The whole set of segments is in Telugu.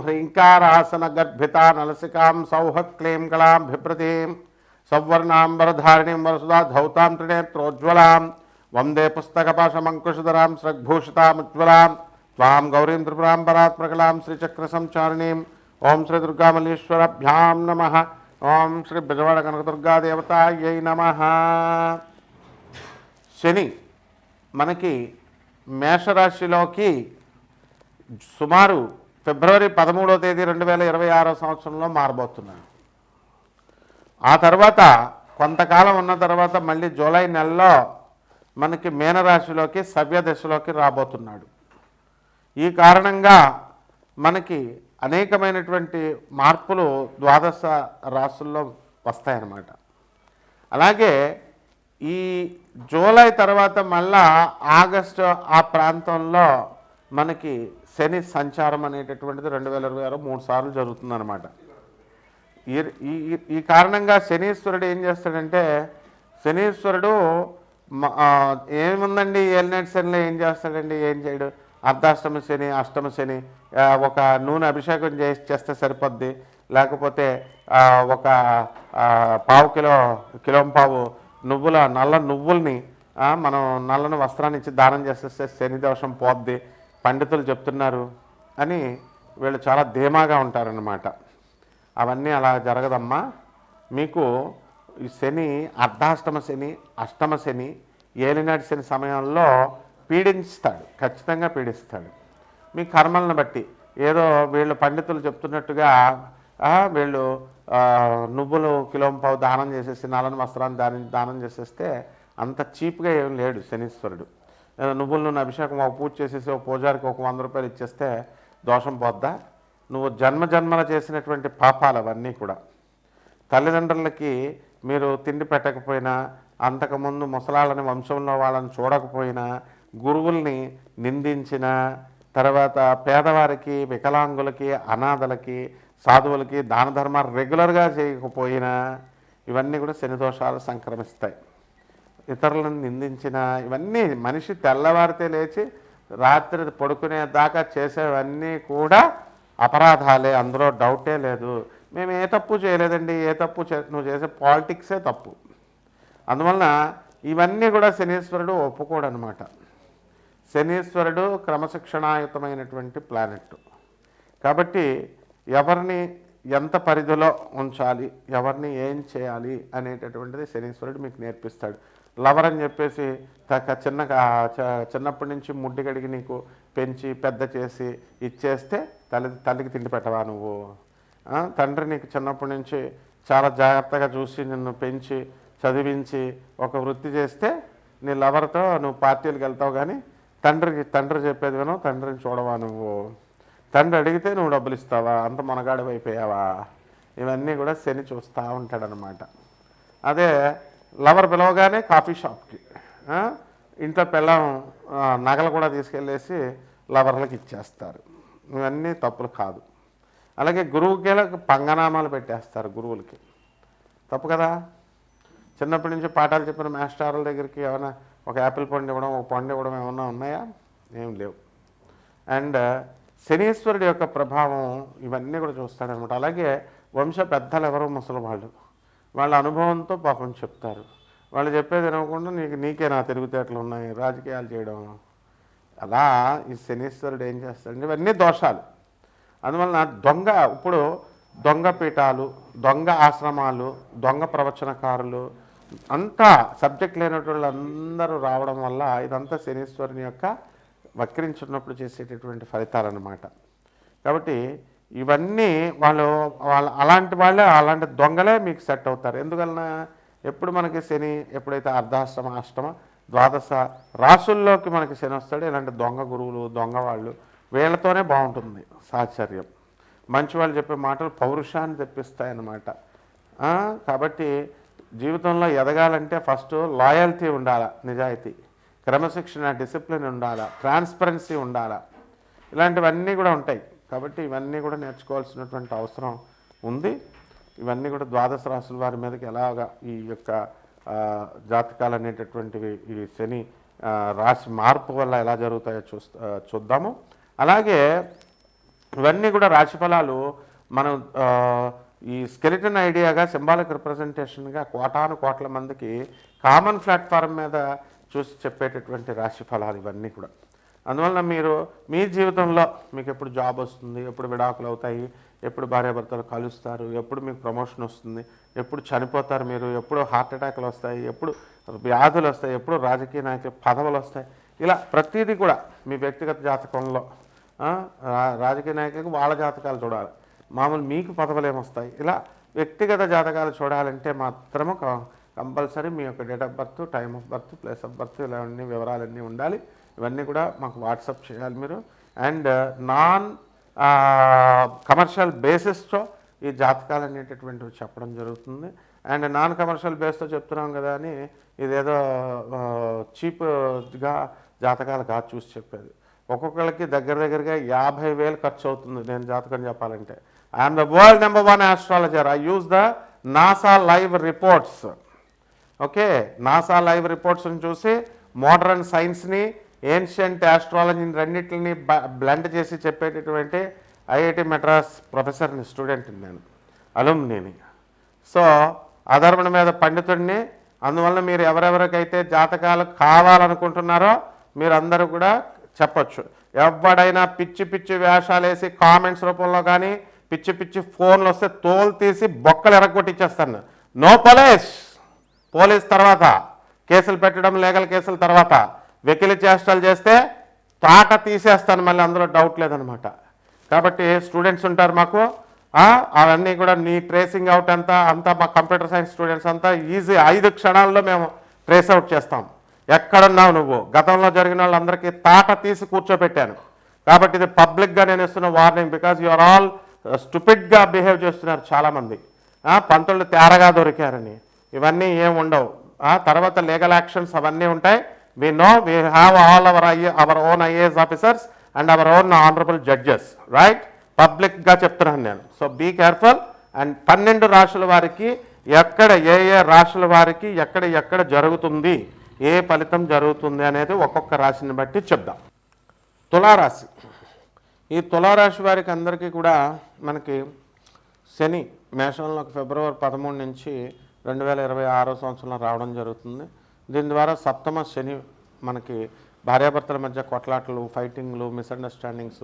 హ్రీంకారాసన గర్భితా నలసికాం సౌహ క్లీం కళాం బిభ్రతీం సౌవర్ణాంబరధారిణీం వరసుదా ధౌతాం త్రినేత్రోజ్వలాం వందే పుస్తకపాశమంకుశధరాం స్రగ్భూషితాముజ్వలాం త్వాం గౌరీం త్రిపురాంబరాత్మకలాం శ్రీచక్ర సంచారిణీం ఓం శ్రీ దుర్గామల్లేశ్వరభ్యాం నమ ఓం శ్రీ బిజవాడ కనకదుర్గాదేవతాయై నమ శని మనకి మేషరాశిలోకి సుమారు ఫిబ్రవరి పదమూడవ తేదీ రెండు వేల ఇరవై ఆరో సంవత్సరంలో మారబోతున్నాను ఆ తర్వాత కొంతకాలం ఉన్న తర్వాత మళ్ళీ జూలై నెలలో మనకి మీనరాశిలోకి సవ్య దశలోకి రాబోతున్నాడు. ఈ కారణంగా మనకి అనేకమైనటువంటి మార్పులు ద్వాదశ రాశుల్లో వస్తాయన్నమాట. అలాగే ఈ జూలై తర్వాత మళ్ళా ఆగస్టు ఆ ప్రాంతంలో మనకి శని సంచారం అనేటటువంటిది రెండు వేల ఇరవై ఆరు మూడు సార్లు జరుగుతుందన్నమాట. ఈ ఈ- ఈ కారణంగా శనీశ్వరుడు ఏం చేస్తాడంటే శనీశ్వరుడు ఏముందండి ఏలినాటి శనిలో ఏం చేస్తాడండి? ఏం చేయడు? అర్ధాష్టమ శని అష్టమ శని ఒక నూనె అభిషేకం చేసి చేస్తే సరిపోద్ది. లేకపోతే ఒక పావు కిలో కిలో పావు నువ్వుల నల్ల నువ్వుల్ని మనం నల్లని వస్త్రాన్ని ఇచ్చి దానం చేసేస్తే శని దోషం పోద్ది. పండితులు చెప్తున్నారు అని వీళ్ళు చాలా ధీమాగా ఉంటారన్నమాట. అవన్నీ అలా జరగదమ్మా. మీకు ఈ శని అర్ధాష్టమ శని అష్టమ శని ఏలినాటి శని సమయంలో పీడించుతాడు ఖచ్చితంగా పీడిస్తాడు. మీ కర్మలను బట్టి ఏదో వీళ్ళు పండితులు చెప్తున్నట్టుగా వీళ్ళు నువ్వులు కిలోంపావు దానం చేసేసి నలని వస్త్రాన్ని దానం దానం చేసేస్తే అంత చీప్గా ఏం లేడు శనీశ్వరుడు. నువ్వులు నూనె అభిషేకం ఒక పూజ చేసేసి ఒక పూజారికి ఒక వంద రూపాయలు ఇచ్చేస్తే దోషం పోద్దా? నువ్వు జన్మ జన్మల చేసినటువంటి పాపాలు అవన్నీ కూడా. తల్లిదండ్రులకి మీరు తిండి పెట్టకపోయినా అంతకుముందు ముసలాళ్ళని వంశంలో వాళ్ళని చూడకపోయినా గురువుల్ని నిందించిన తర్వాత పేదవారికి వికలాంగులకి అనాథలకి సాధువులకి దాన ధర్మాలు రెగ్యులర్గా చేయకపోయినా ఇవన్నీ కూడా శని దోషాలు సంక్రమిస్తాయి. ఇతరులను నిందించిన ఇవన్నీ మనిషి తెల్లవారితే లేచి రాత్రి పడుకునే దాకా చేసేవన్నీ కూడా అపరాధాలే. అందులో డౌటే లేదు. మేము ఏ తప్పు చేయలేదండి. ఏ తప్పు నువ్వు చేసే పాలిటిక్సే తప్పు. అందువలన ఇవన్నీ కూడా శనీశ్వరుడు ఒప్పుకోడనమాట శనీశ్వరుడు క్రమశిక్షణాయుతమైనటువంటి ప్లానెట్. కాబట్టి ఎవరిని ఎంత పరిధిలో ఉంచాలి ఎవరిని ఏం చేయాలి అనేటటువంటిది శనీశ్వరుడు మీకు నేర్పిస్తాడు. లవర్ అని చెప్పేసి తక చిన్న చ- చిన్నప్పటి నుంచి ముడ్డి కడిగి నీకు పెంచి పెద్ద చేసి ఇచ్చేస్తే తల్లి తల్లికి తిండి పెట్టవా నువ్వు? తండ్రి నీకు చిన్నప్పటి నుంచి చాలా జాగ్రత్తగా చూసి నిన్ను పెంచి చదివించి ఒక వృత్తి చేస్తే నీ లవర్తో నువ్వు పార్టీలకు వెళ్తావు కానీ తండ్రికి తండ్రి చెప్పేది విను తండ్రిని చూడవా నువ్వు? తండ్రి అడిగితే నువ్వు డబ్బులు ఇస్తావా? అంత మనగాడివైపోయావా? ఇవన్నీ కూడా శని చూస్తూ ఉంటాడనమాట. అదే లవర్ పిలవగానే కాఫీ షాప్కి ఇంట్లో పిల్లం నగలు కూడా తీసుకెళ్ళేసి లవర్లకు ఇచ్చేస్తారు. ఇవన్నీ తప్పులు కాదు. అలాగే గురువుకి పంగనామాలు పెట్టేస్తారు గురువులకి. తప్పు కదా? చిన్నప్పటి నుంచి పాఠాలు చెప్పిన మాస్టర్ల దగ్గరికి ఏమైనా ఒక యాపిల్ పండు ఇవ్వడం ఒక పండు ఇవ్వడం ఏమన్నా ఉన్నాయా? ఏం లేవు. అండ్ శనీశ్వరుడి యొక్క ప్రభావం ఇవన్నీ కూడా చూస్తాడనమాట. అలాగే వంశ పెద్దలు ఎవరు ముసలి వాళ్ళు వాళ్ళ అనుభవంతో పాపం చెప్తారు. వాళ్ళు చెప్పేది వినకుండా నీకు నీకే నా తిరుగుతేటలు ఉన్నాయి రాజకీయాలు చేయడం. అలా ఈ శనీశ్వరుడు ఏం చేస్తాడంటే ఇవన్నీ దోషాలు. అందువలన దొంగ ఇప్పుడు దొంగ పీఠాలు దొంగ ఆశ్రమాలు దొంగ ప్రవచనకారులు అంతా సబ్జెక్ట్ లేనటువంటి అందరూ రావడం వల్ల ఇదంతా శనీశ్వరుని యొక్క వక్రించున్నప్పుడు చేసేటటువంటి ఫలితాలన్నమాట. కాబట్టి ఇవన్నీ వాళ్ళు వాళ్ళ అలాంటి వాళ్ళే అలాంటి దొంగలే మీకు సెట్ అవుతారు. ఎందువలన? ఎప్పుడు మనకి శని ఎప్పుడైతే అర్ధాష్టమ అష్టమ ద్వాదశ రాసుల్లోకి మనకి శని వస్తాడు ఇలాంటి దొంగ గురువులు దొంగ వాళ్ళు వీళ్ళతోనే బాగుంటుంది సాహచర్యం మంచి వాళ్ళు చెప్పే మాటలు పౌరుషాన్ని తెప్పిస్తాయి అన్నమాట కాబట్టి జీవితంలో ఎదగాలంటే ఫస్ట్ లాయల్టీ ఉండాలా నిజాయితీ. క్రమశిక్షణ డిసిప్లిన్ ఉండాలా ట్రాన్స్పరెన్సీ ఉండాలా. ఇలాంటివన్నీ కూడా ఉంటాయి. కాబట్టి ఇవన్నీ కూడా నేర్చుకోవాల్సినటువంటి అవసరం ఉంది. ఇవన్నీ కూడా ద్వాదశ రాసుల వారి మీదకి ఎలాగా ఈ యొక్క జాతకాలు అనేటటువంటివి ఈ శని రాశి మార్పు వల్ల ఎలా జరుగుతాయో చూస్తా చూద్దాము. అలాగే ఇవన్నీ కూడా రాశి ఫలాలు మనం ఈ స్కెలిటన్ ఐడియాగా సింబాలిక్ రిప్రజెంటేషన్గా కోటాను కోట్ల మందికి కామన్ ప్లాట్ఫారం మీద చూసి చెప్పేటటువంటి రాశి ఫలాలు ఇవన్నీ కూడా. అందువలన మీరు మీ జీవితంలో మీకు ఎప్పుడు జాబ్ వస్తుంది ఎప్పుడు విడాకులు అవుతాయి ఎప్పుడు భార్యాభర్తలు కలుస్తారు ఎప్పుడు మీకు ప్రమోషన్ వస్తుంది ఎప్పుడు చనిపోతారు మీరు ఎప్పుడు హార్ట్ అటాక్లు వస్తాయి ఎప్పుడు వ్యాధులు వస్తాయి ఎప్పుడు రాజకీయ నాయకులు పదవులు వస్తాయి. ఇలా ప్రతిదీ కూడా మీ వ్యక్తిగత జాతకంలో రా- రాజకీయ నాయకులకు వాళ్ళ జాతకాలు చూడాలి. మామూలు మీకు పదవులు ఏమొస్తాయి ఇలా వ్యక్తిగత జాతకాలు చూడాలంటే మాత్రము కంపల్సరీ మీ యొక్క date of birth time of birth place of birth ఇలా అన్ని వివరాలన్నీ ఉండాలి. ఇవన్నీ కూడా మాకు వాట్సాప్ చేయాలి మీరు. అండ్ uh, నాన్ కమర్షియల్ బేసిస్తో ఈ జాతకాలు అనేటటువంటివి చెప్పడం జరుగుతుంది. అండ్ నాన్ కమర్షియల్ బేస్తో చెప్తున్నాం కదా అని ఇదేదో చీప్గా జాతకాలు కాదు చూసి చెప్పేది. ఒక్కొక్కరికి దగ్గర దగ్గరగా యాభై వేలు ఖర్చు అవుతుంది నేను జాతకం చెప్పాలంటే. I'm the world number one astrologer. I use the NASA live reports. Okay NASA live రిపోర్ట్స్ని చూసి మోడర్న్ సైన్స్ని ఏన్షియంట్ ఆస్ట్రాలజీని రెండింటిని బ్లెండ్ చేసి చెప్పేటటువంటి ఐఐటి మెడ్రాస్ ప్రొఫెసర్ని స్టూడెంట్ని నేను అలుమ్నీని సో అధర్మణ మీద పండితుడిని అందువల్ల మీరు ఎవరెవరికైతే జాతకాలు కావాలనుకుంటున్నారో మీరందరూ కూడా చెప్పొచ్చు. ఎవడైనా పిచ్చి పిచ్చి వేషాలు వేసి కామెంట్స్ రూపంలో కానీ పిచ్చి పిచ్చి ఫోన్లు వస్తే తోలు తీసి బొక్కలు ఎరగొట్టిచ్చేస్తాను. నో పోలీస్ పోలీస్ తర్వాత కేసులు పెట్టడం లీగల్ కేసుల తర్వాత. వెకిలి చేష్టలు చేస్తే తాట తీసేస్తాను మళ్ళీ అందులో డౌట్ లేదనమాట. కాబట్టి స్టూడెంట్స్ ఉంటారు మాకు. అవన్నీ కూడా నీ ట్రేసింగ్ అవుట్ అంతా అంతా మా కంప్యూటర్ సైన్స్ స్టూడెంట్స్ అంతా ఈజీ ఐదు క్షణాల్లో మేము ట్రేస్ అవుట్ చేస్తాం. ఎక్కడున్నావు నువ్వు? గతంలో జరిగిన వాళ్ళందరికీ తాట తీసి కూర్చోబెట్టాను కాబట్టి ఇది పబ్లిక్గా నేను ఇస్తున్న వార్నింగ్ బికాజ్ యువర్ ఆల్ స్టూపిడ్గా బిహేవ్ చేస్తున్నారు చాలామంది. పంతులు తేరగా దొరికారని. ఇవన్నీ ఏం ఉండవు. ఆ తర్వాత లీగల్ యాక్షన్స్ అవన్నీ ఉంటాయి. We know we have all our, I our own IAS officers and our own honourable judges right పబ్లిక్గా చెప్తున్నాను నేను. సో బీ కేర్ఫుల్ అండ్ పన్నెండు రాష్ట్రాల వారికి ఎక్కడ ఏ ఏ రాష్ట్రాల వారికి ఎక్కడ ఎక్కడ జరుగుతుంది ఏ ఫలితం జరుగుతుంది అనేది ఒక్కొక్క రాశిని బట్టి చెప్దాం. తులారాశి. ఈ తులారాశి వారికి అందరికీ కూడా మనకి శని మేషంలో ఫిబ్రవరి పదమూడు నుంచి రెండు వేల ఇరవై ఆరో సంవత్సరంలో రావడం జరుగుతుంది. దీని ద్వారా సప్తమ శని మనకి భార్యాభర్తల మధ్య కొట్లాటలు ఫైటింగ్లు మిస్అండర్స్టాండింగ్స్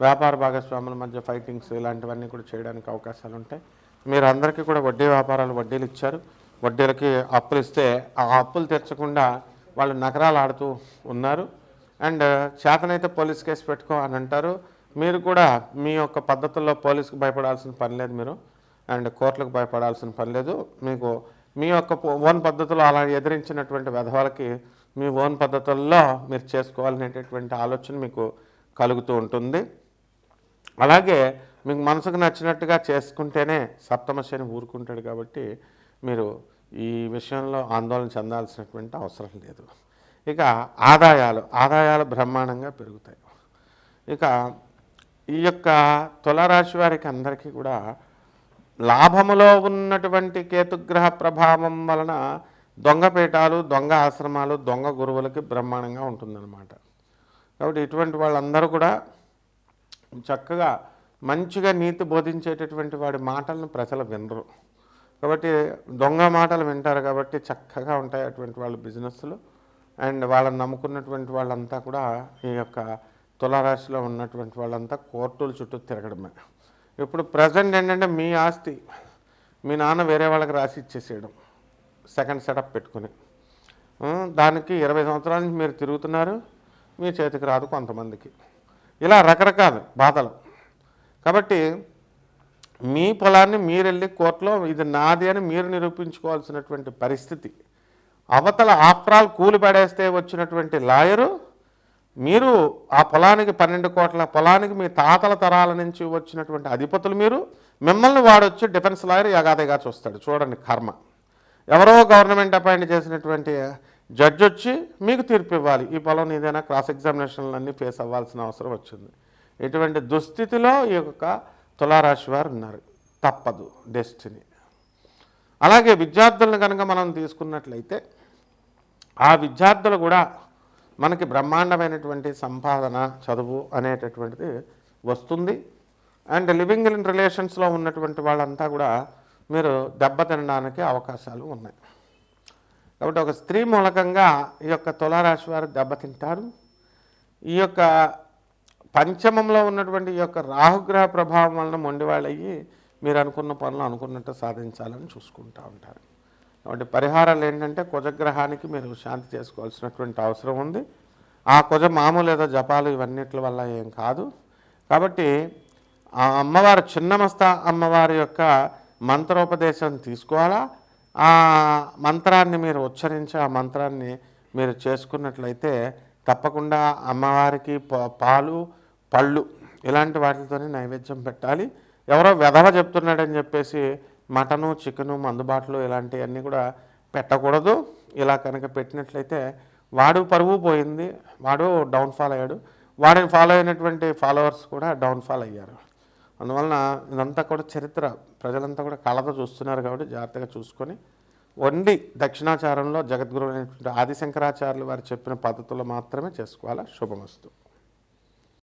వ్యాపార భాగస్వాముల మధ్య ఫైటింగ్స్ ఇలాంటివన్నీ కూడా చేయడానికి అవకాశాలు ఉంటాయి. మీరు అందరికీ కూడా వడ్డీ వ్యాపారాలు వడ్డీలు ఇచ్చారు. వడ్డీలకి అప్పులు ఇస్తే ఆ అప్పులు తెచ్చకుండా వాళ్ళు నగరాలు ఆడుతూ ఉన్నారు. అండ్ చేతనైతే పోలీస్ కేసు పెట్టుకో అని అంటారు. మీరు కూడా మీ యొక్క పద్ధతుల్లో పోలీసుకు భయపడాల్సిన పని లేదు మీరు. అండ్ కోర్టులకు భయపడాల్సిన పని లేదు. మీకు మీ యొక్క ఓన్ పద్ధతిలో అలా ఎదిరించినటువంటి విధవాలకి మీ ఓన్ పద్ధతుల్లో మీరు చేసుకోవాలనేటటువంటి ఆలోచన మీకు కలుగుతూ ఉంటుంది. అలాగే మీకు మనసుకు నచ్చినట్టుగా చేసుకుంటేనే సప్తమ శని ఊరుకుంటాడు కాబట్టి మీరు ఈ విషయంలో ఆందోళన చెందాల్సినటువంటి అవసరం లేదు. ఇక ఆదాయాలు ఆదాయాలు బ్రహ్మాండంగా పెరుగుతాయి. ఇక ఈ యొక్క తులారాశి వారికి అందరికీ కూడా లాభములో ఉన్నటువంటి కేతుగ్రహ ప్రభావం వలన దొంగపీఠాలు దొంగ ఆశ్రమాలు దొంగ గురువులకి బ్రహ్మాండంగా ఉంటుందన్నమాట. కాబట్టి ఇటువంటి వాళ్ళందరూ కూడా చక్కగా మంచిగా నీతి బోధించేటటువంటి వాడి మాటలను ప్రజలు వినరు. కాబట్టి దొంగ మాటలు వింటారు కాబట్టి చక్కగా ఉంటాయి అటువంటి వాళ్ళ బిజినెస్లు. అండ్ వాళ్ళని నమ్ముకున్నటువంటి వాళ్ళంతా కూడా ఈ యొక్క తులారాశిలో ఉన్నటువంటి వాళ్ళంతా కోర్టుల చుట్టూ తిరగడమే. ఇప్పుడు ప్రజెంట్ ఏంటంటే మీ ఆస్తి మీ నాన్న వేరే వాళ్ళకి రాసి ఇచ్చేసేయడం సెకండ్ సెటప్ పెట్టుకుని. దానికి ఇరవై సంవత్సరాల నుంచి మీరు తిరుగుతున్నారు మీ చేతికి రాదు కొంతమందికి. ఇలా రకరకాల బాధలు. కాబట్టి మీ పొలాన్ని మీరు వెళ్ళి కోర్టులో ఇది నాది అని మీరు నిరూపించుకోవాల్సినటువంటి పరిస్థితి అవతల ఆఫ్టర్ ఆల్ కూలి పడేస్తే వచ్చినటువంటి లాయరు మీరు ఆ పొలానికి పన్నెండు కోట్ల పొలానికి మీ తాతల తరాల నుంచి వచ్చినటువంటి అధిపతులు మీరు మిమ్మల్ని వాడొచ్చి డిఫెన్స్ లాయర్ యగాదిగా చూస్తాడు. చూడండి కర్మ. ఎవరో గవర్నమెంట్ అపాయింట్ చేసినటువంటి జడ్జి వచ్చి మీకు తీర్పు ఇవ్వాలి. ఈ పొలం ఏదైనా క్రాస్ ఎగ్జామినేషన్లన్నీ ఫేస్ అవ్వాల్సిన అవసరం వచ్చింది. ఇటువంటి దుస్థితిలో ఈ యొక్క తులారాశి వారు ఉన్నారు. తప్పదు డెస్టినీ. అలాగే విద్యార్థులను కనుక మనం తీసుకున్నట్లయితే ఆ విద్యార్థులు కూడా మనకి బ్రహ్మాండమైనటువంటి సంపాదన చదువు అనేటటువంటిది వస్తుంది. అండ్ లివింగ్ ఇన్ రిలేషన్స్లో ఉన్నటువంటి వాళ్ళంతా కూడా మీరు దెబ్బతినడానికి అవకాశాలు ఉన్నాయి. కాబట్టి ఒక స్త్రీ మూలకంగా ఈ యొక్క తులారాశి వారు దెబ్బతింటారు ఈ యొక్క పంచమంలో ఉన్నటువంటి ఈ యొక్క రాహుగ్రహ ప్రభావం వలన మొండివాళ్ళయ్యి మీరు అనుకున్న పనులు అనుకున్నట్టు సాధించాలని చూసుకుంటూ ఉంటారు. కాబట్టి పరిహారాలు ఏంటంటే కుజగ్రహానికి మీరు శాంతి చేసుకోవాల్సినటువంటి అవసరం ఉంది. ఆ కుజ మామూలు లేదా జపాలు ఇవన్నిటి వల్ల ఏం కాదు. కాబట్టి ఆ అమ్మవారు చిన్నమస్త అమ్మవారి యొక్క మంత్రోపదేశం తీసుకోవాలా? ఆ మంత్రాన్ని మీరు ఉచ్చరించి ఆ మంత్రాన్ని మీరు చేసుకున్నట్లయితే తప్పకుండా అమ్మవారికి ప- పాలు పళ్ళు ఇలాంటి వాటితోనే నైవేద్యం పెట్టాలి. ఎవరో వెధవ చెప్తున్నాడని చెప్పేసి మటను చికెను మందుబాట్లు ఇలాంటివన్నీ కూడా పెట్టకూడదు. ఇలా కనుక పెట్టినట్లయితే వాడు పరువు పోయింది వాడు డౌన్ఫాల్ అయ్యాడు. వాడిని ఫాలో అయినటువంటి ఫాలోవర్స్ కూడా డౌన్ఫాల్ అయ్యారు. అందువలన ఇదంతా కూడా చరిత్ర. ప్రజలంతా కూడా కళతో చూస్తున్నారు కాబట్టి జాగ్రత్తగా చూసుకొని వండి దక్షిణాచారంలో జగద్గురు అయినటువంటి ఆదిశంకరాచార్యులు వారు చెప్పిన పద్ధతులు మాత్రమే చేసుకోవాలా. శుభమస్తు.